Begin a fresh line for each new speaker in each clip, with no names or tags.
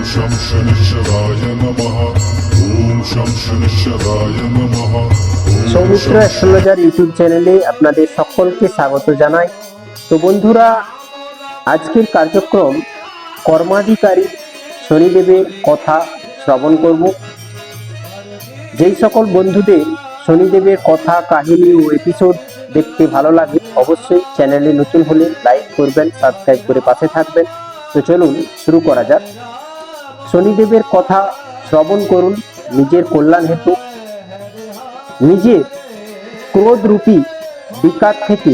शं शनिश्चराय नमः ॐ शं शनिश्चराय नमः ॐ
সৌমিত্র অ্যাস্ট্রোলজার ইউটিউব চ্যানেলে আপনাদের সকলকে স্বাগত জানাই তো বন্ধুরা আজকের কার্যক্রম কর্মাধিকারী শনিদেবের কথা শ্রবণ করব যেই সকল বন্ধুদের শনিদেবের কথা কাহিনী ও এপিসোড দেখতে ভালো লাগে অবশ্যই চ্যানেলে নতুন হলে লাইক করবেন সাবস্ক্রাইব করে পাশে থাকবেন তো চলুন শুরু করা যাক শনিদেবের কথা শ্রবণ করুন, নিজের কল্যাণ হেতু। নিজের ক্রোধরূপী বিকার থেকে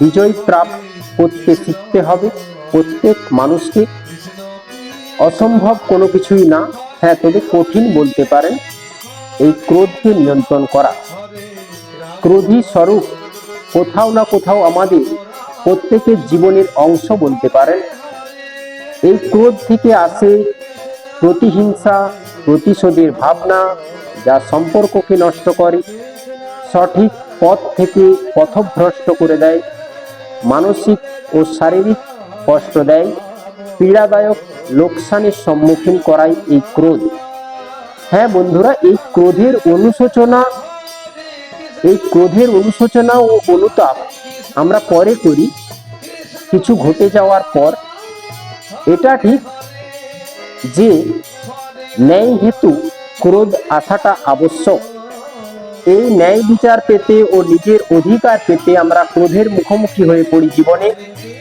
বিজয় প্রাপ্ত করতে শিখতে হবে প্রত্যেক মানুষকে। অসম্ভব কোনো কিছুই না হ্যাঁ তবে কঠিন বলতে পারেন, এই ক্রোধকে নিয়ন্ত্রণ করা। ক্রোধী স্বরূপ কোথাও না কোথাও আমাদের প্রত্যেকের জীবনের অংশ বলতে পারেন। এই ক্রোধ থেকে আসে প্রতিহিংসা, প্রতিশোধের ভাবনা যা সম্পর্ককে নষ্ট করে, সঠিক পথ থেকে পথভ্রষ্ট করে দেয়, মানসিক ও শারীরিক কষ্ট দেয়, পীড়াদায়ক লোকসানের সম্মুখীন করায় এই ক্রোধ। হ্যাঁ বন্ধুরা, এই ক্রোধের অনুশোচনা, এই ক্রোধের অনুশোচনা ও অনুতাপ আমরা পরে করি। কিছু ঘটে যাওয়ার পর, এটা ঠিক যে ন্যায় হেতু ক্রোধ আসাটা আবশ্যক। এই ন্যায় বিচার পেতে ও নিজের অধিকার পেতে আমরা ক্রোধের মুখোমুখি হয়ে পড়ি জীবনে।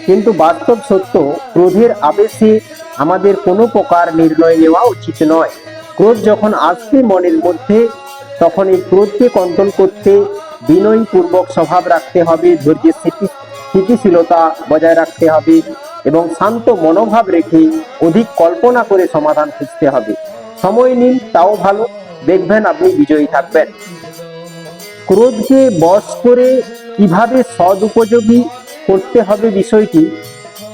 কিন্তু বাস্তব সত্য, ক্রোধের আবেশে আমাদের কোনো প্রকার নির্ণয় নেওয়া উচিত নয়। ক্রোধ যখন আসবে মনের মধ্যে, তখন এই ক্রোধকে কন্ট্রোল করতে বিনয়পূর্বক স্বভাব রাখতে হবে, ধৈর্যের স্থিতি স্থিতিশীলতা বজায় রাখতে হবে। এবং শান্ত মনোভাব রেখে অধিক কল্পনা করে সমাধান খুঁজতে হবে। সময় নিন, তাও ভালো। দেখবেন আপনি বিজয়ী থাকবেন। ক্রোধকে বশ করে কীভাবে সদুপযোগী করতে হবে বিষয়টি,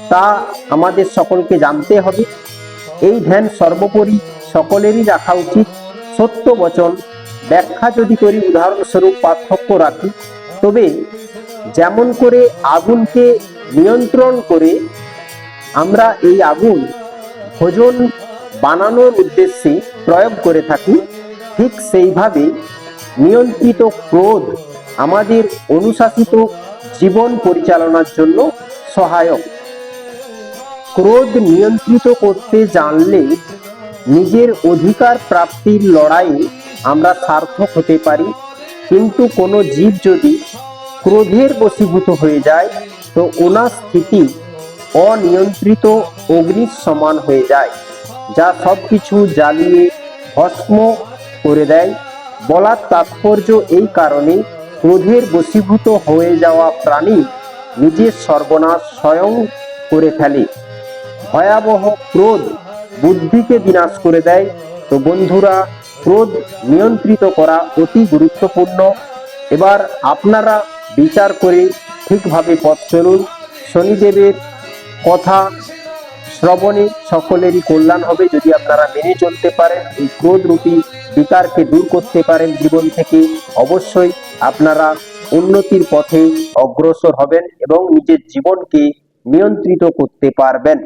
তা আমাদের সকলকে জানতে হবে। এই ধ্যান সর্বোপরি সকলেরই রাখা উচিত। সত্য বচন, ব্যাখ্যা যদি করি, উদাহরণস্বরূপ পার্থক্য রাখি। তবে যেমন করে আগুনকে নিয়ন্ত্রণ করে আমরা এই আগুন ভোজন বানানোর উদ্দেশ্যে প্রয়োগ করে থাকি। ঠিক সেইভাবে নিয়ন্ত্রিত ক্রোধ আমাদের অনুশাসিত জীবন পরিচালনার জন্য সহায়ক। ক্রোধ নিয়ন্ত্রিত করতে জানলে নিজের অধিকার প্রাপ্তির লড়াইয়ে আমরা সার্থক হতে পারি। কিন্তু কোনো জীব যদি ক্রোধের বশীভূত হয়ে যায়, তো ওনার স্থিতি অনিয়ন্ত্রিত অগ্নির সমান হয়ে যায়, যা সব কিছু জ্বালিয়ে ভস্ম করে দেয়। বলার তাৎপর্য এই কারণে ক্রোধের বশীভূত হয়ে যাওয়া প্রাণী নিজের সর্বনাশ স্বয়ং করে ফেলে। ভয়াবহ ক্রোধ বুদ্ধিকে বিনাশ করে দেয়। তো বন্ধুরা, ক্রোধ নিয়ন্ত্রিত করা অতি গুরুত্বপূর্ণ। এবার আপনারা বিচার করে ঠিকভাবে পথ চলুন। শনিদেবের কথা শ্রবণে সকলেরই কল্যাণ হবে যদি আপনারা মেনে চলতে পারেন, এই ক্রোধ ক্রোধরূপী বিকারকে দূর করতে পারেন জীবন থেকে। অবশ্যই আপনারা উন্নতির পথে অগ্রসর হবেন এবং নিজের জীবনকে নিয়ন্ত্রিত করতে পারবেন।